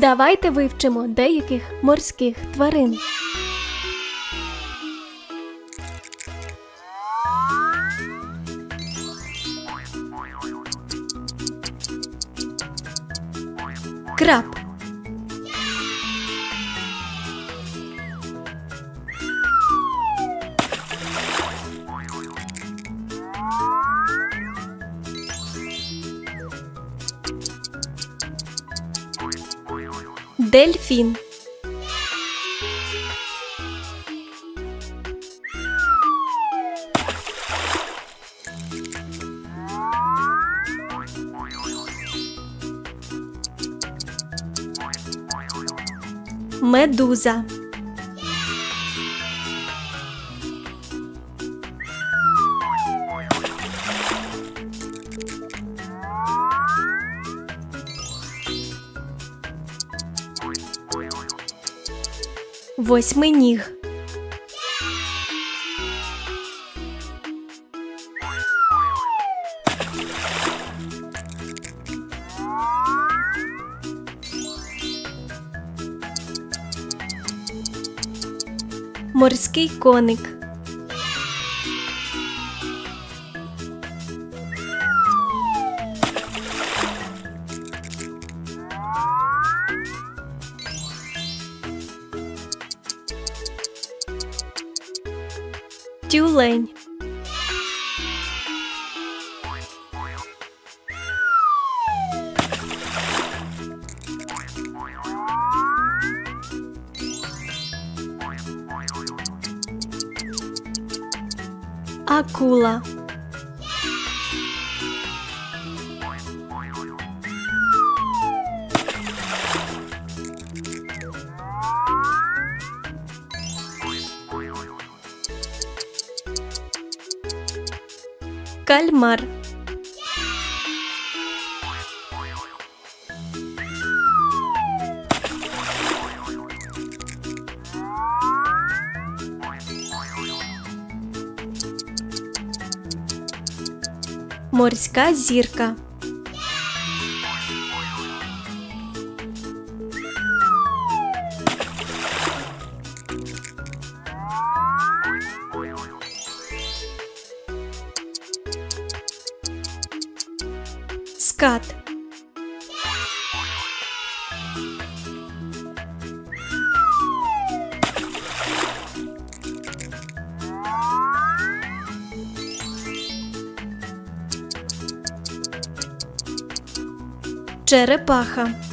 Давайте вивчимо деяких морських тварин. Краб. Дельфін. Медуза. Восьминіг. Морський коник. Тюлень. Акула. Кальмар. Морська зірка. Скат. Черепаха.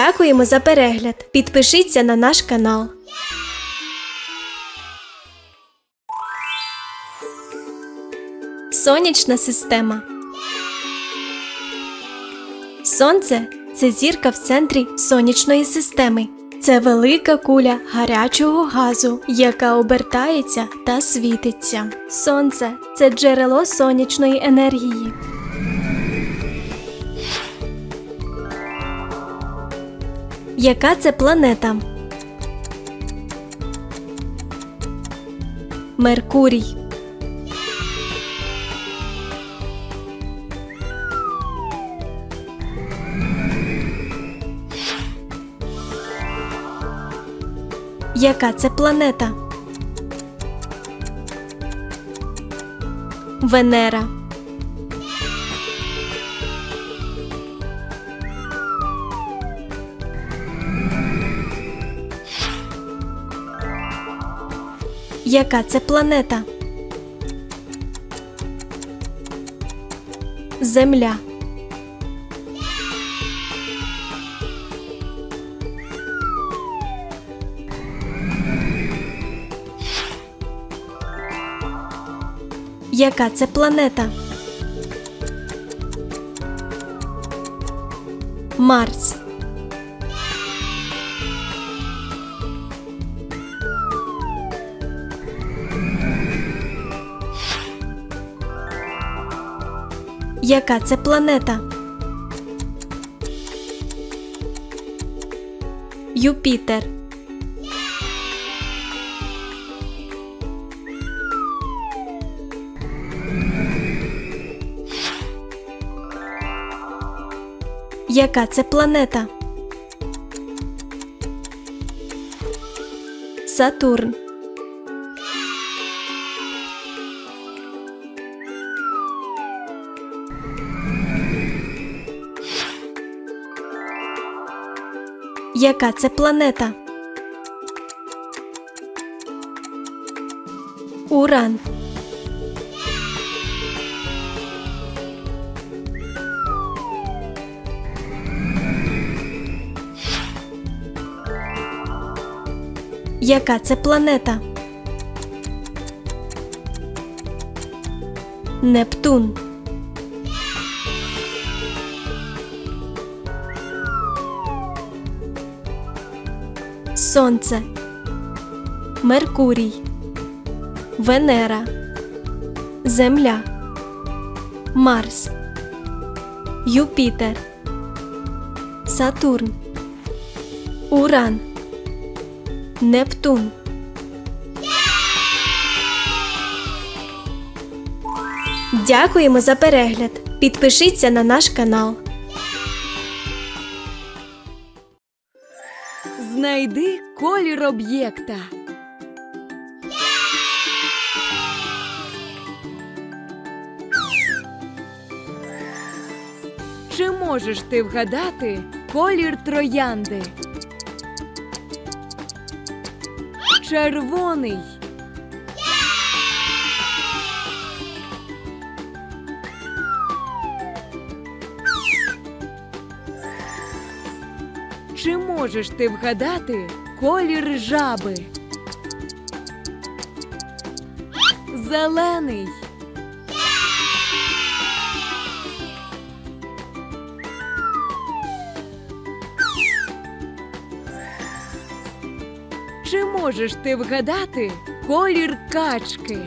Дякуємо за перегляд. Підпишіться на наш канал. Сонячна система. Сонце це зірка в центрі сонячної системи. Це велика куля гарячого газу, яка обертається та світиться. Сонце це джерело сонячної енергії. Яка це планета? Меркурій. Яка це планета? Венера. Яка це планета? Земля. Яка це планета? Марс. Яка це планета? Юпітер. Яка це планета? Сатурн. Яка це планета? Уран. Яка це планета? Нептун. Сонце. Меркурій. Венера. Земля. Марс. Юпітер. Сатурн. Уран. Нептун. Дякуємо за перегляд. Підпишіться на наш канал. Знайди колір об'єкта. Чи можеш ти вгадати колір троянди? Червоний. Можеш ти вгадати колір жаби? Зелений. Чи можеш ти вгадати колір качки?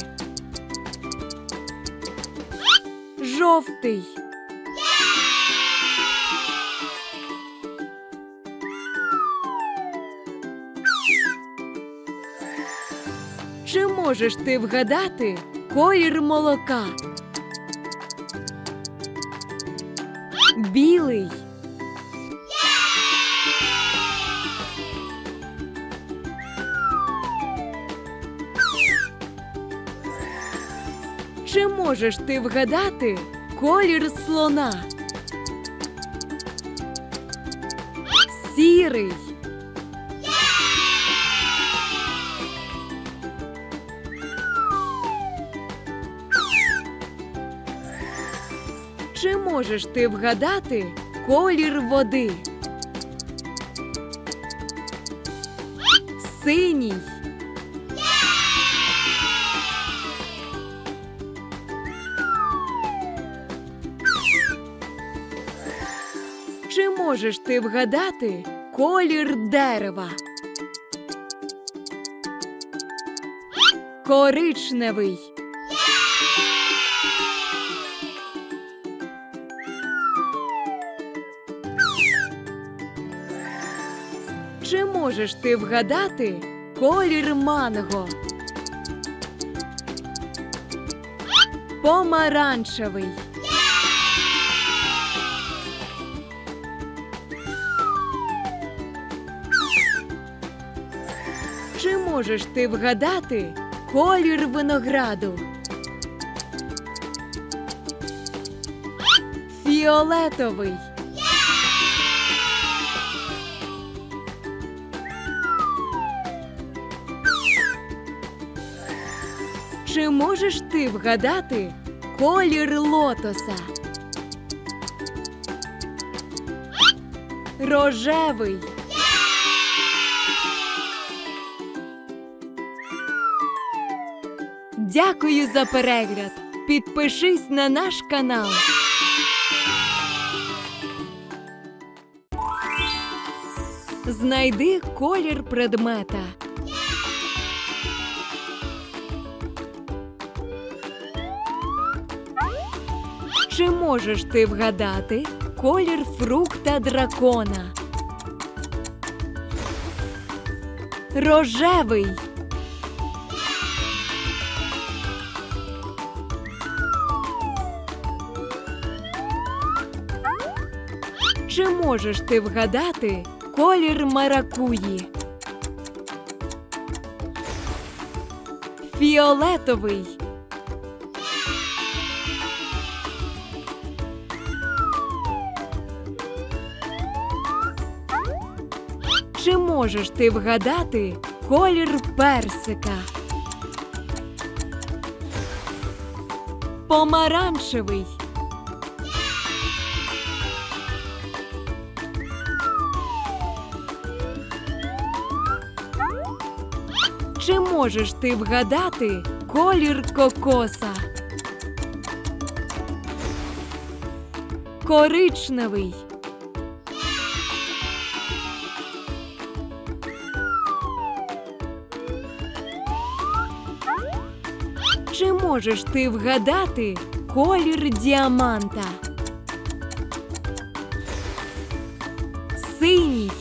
Жовтий. Можеш ти вгадати колір молока? Білий. Чи можеш ти вгадати колір слона? Сірий. Можеш ти вгадати колір води? Синій. Чи можеш ти вгадати колір дерева? Коричневий. Можеш ти вгадати колір манго? Помаранчевий. Чи можеш ти вгадати колір винограду? Фіолетовий. Чи можеш ти вгадати колір лотоса? Рожевий. Дякую за перегляд. Підпишись на наш канал. Знайди колір предмета. Можеш ти вгадати колір фрукта дракона? Рожевий. Чи можеш ти вгадати колір маракуї? Фіолетовий. Можеш ти вгадати колір персика? Помаранчевий. Чи можеш ти вгадати колір кокоса? Коричневий. Можеш ти вгадати колір діаманта? Синій.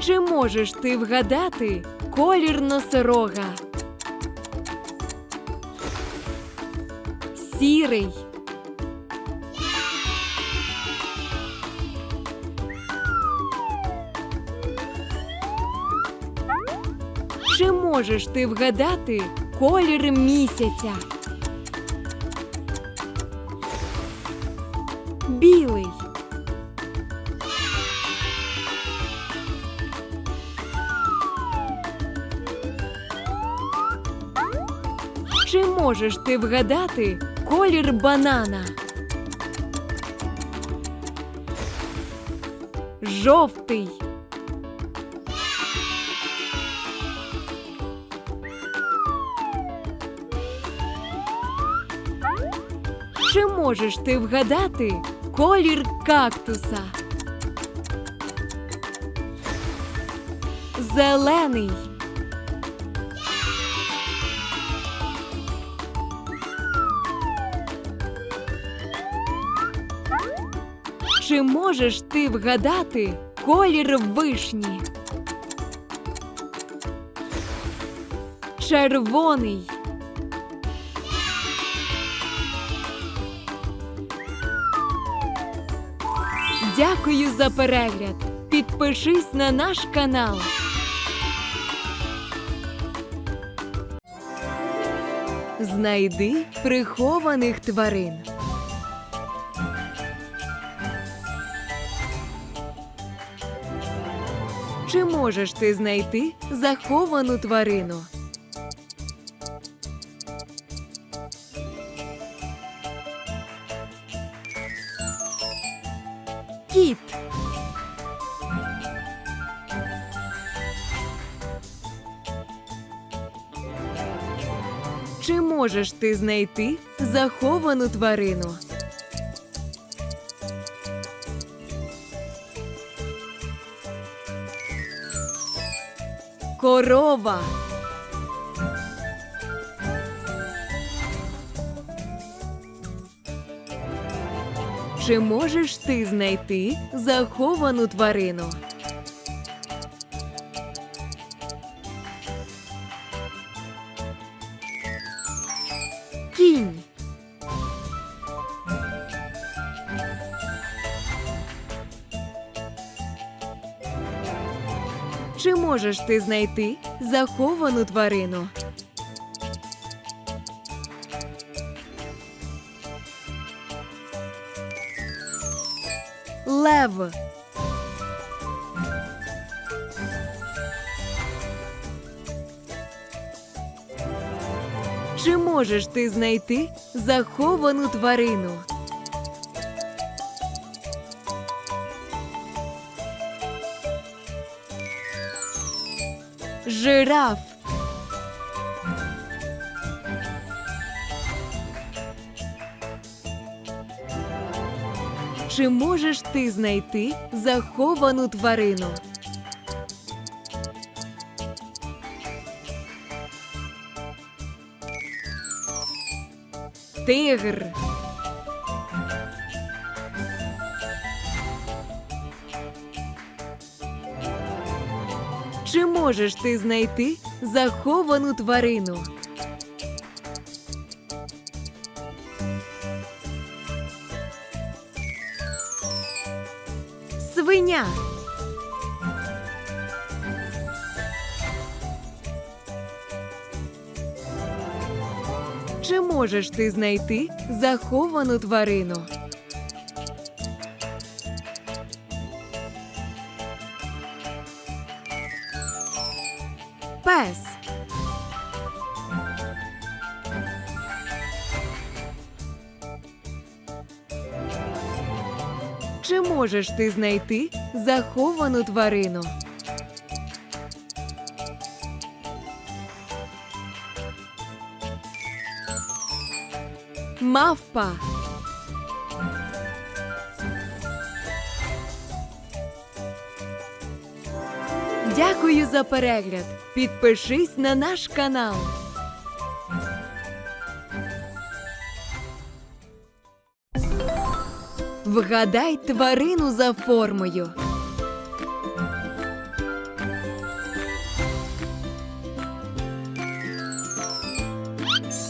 Чи можеш ти вгадати колір носорога? Сірий. можеш ти вгадати колір місяця? Білий. Чи можеш ти вгадати колір банана? Жовтий. Можеш ти вгадати колір кактуса? Зелений. Чи можеш ти вгадати колір вишні? Червоний. Дякую за перегляд. Підпишись на наш канал. Знайди прихованих тварин. Чи можеш ти знайти заховану тварину? Можеш ти знайти заховану тварину? Корова. Чи можеш ти знайти заховану тварину? Можеш ти знайти заховану тварину? Лев. Чи можеш ти знайти заховану тварину? жираф. Чи можеш ти знайти заховану тварину? Тигр можеш ти знайти заховану тварину? Свиня. Чи можеш ти знайти заховану тварину? Чи можеш ти знайти заховану тварину? Мавпа. Дякую за перегляд. Підпишись на наш канал. Вгадай тварину за формою.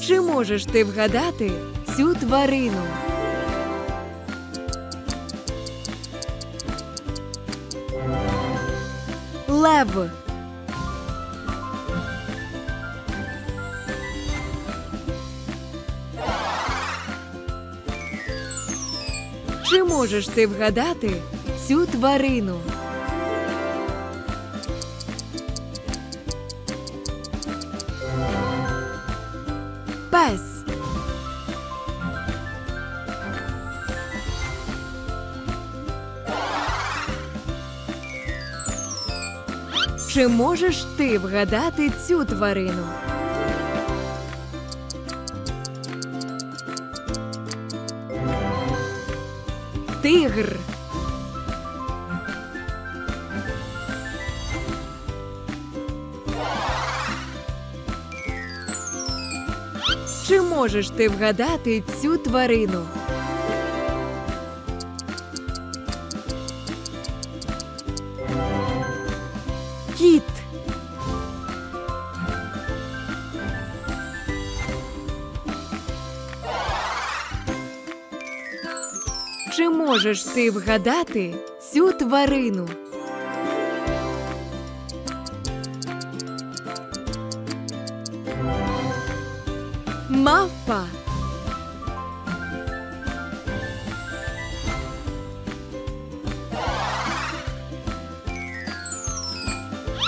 Чи можеш ти вгадати цю тварину? Лев. Можеш ти вгадати цю тварину? Пес. Чи можеш ти вгадати цю тварину? Тигр. Чи можеш ти вгадати цю тварину? Можеш ти вгадати цю тварину? Мавпа.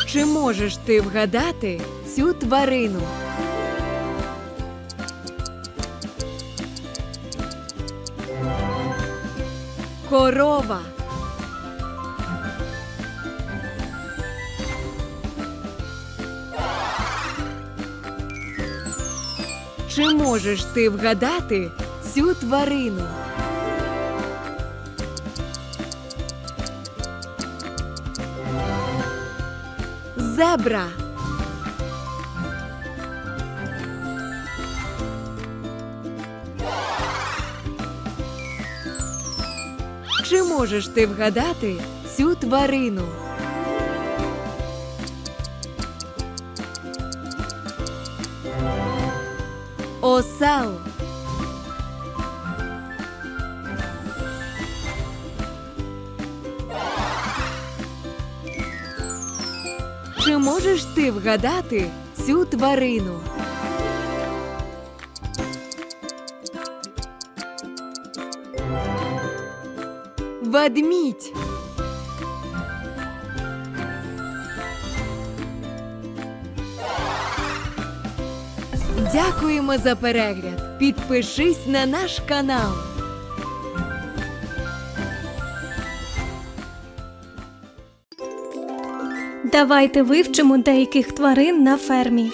Чи можеш ти вгадати цю тварину? Корова. Чи можеш ти вгадати цю тварину? Зебра. Чи можеш ти вгадати цю тварину? Осел. Чи можеш ти вгадати цю тварину? Ведмідь. Дякуємо за перегляд. Підпишись на наш канал. Давайте вивчимо деяких тварин на фермі.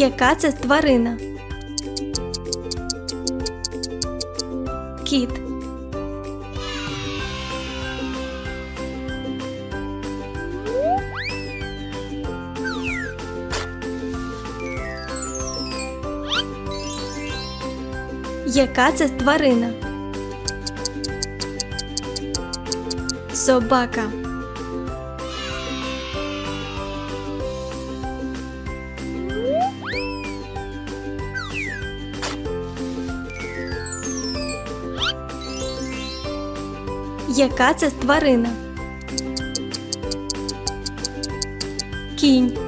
Яка це тварина? Кіт. Яка це тварина? Собака. Яка це тварина? Кінь.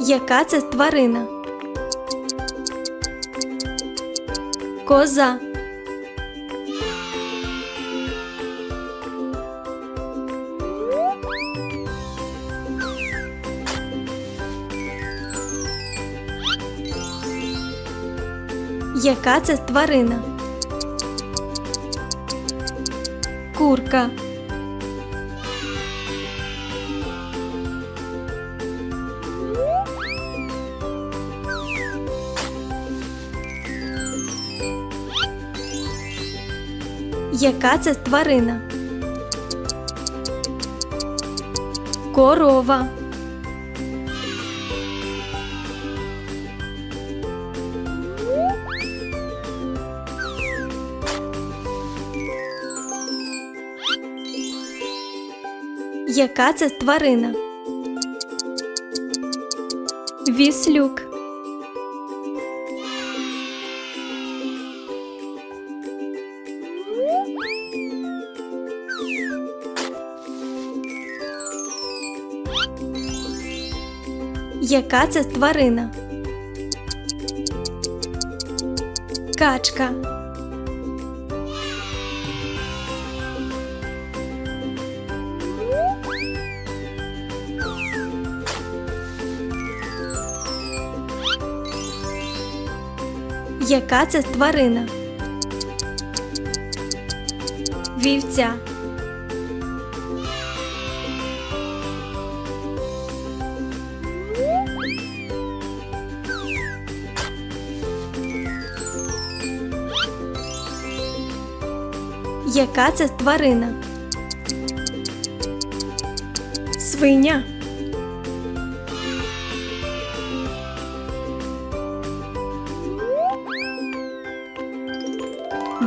Яка це тварина? Коза. Яка це тварина? Курка. Яка це тварина? Корова. Яка це тварина? Віслюк. Яка це тварина? Качка. Яка це тварина? Вівця. Яка це тварина? Свиня.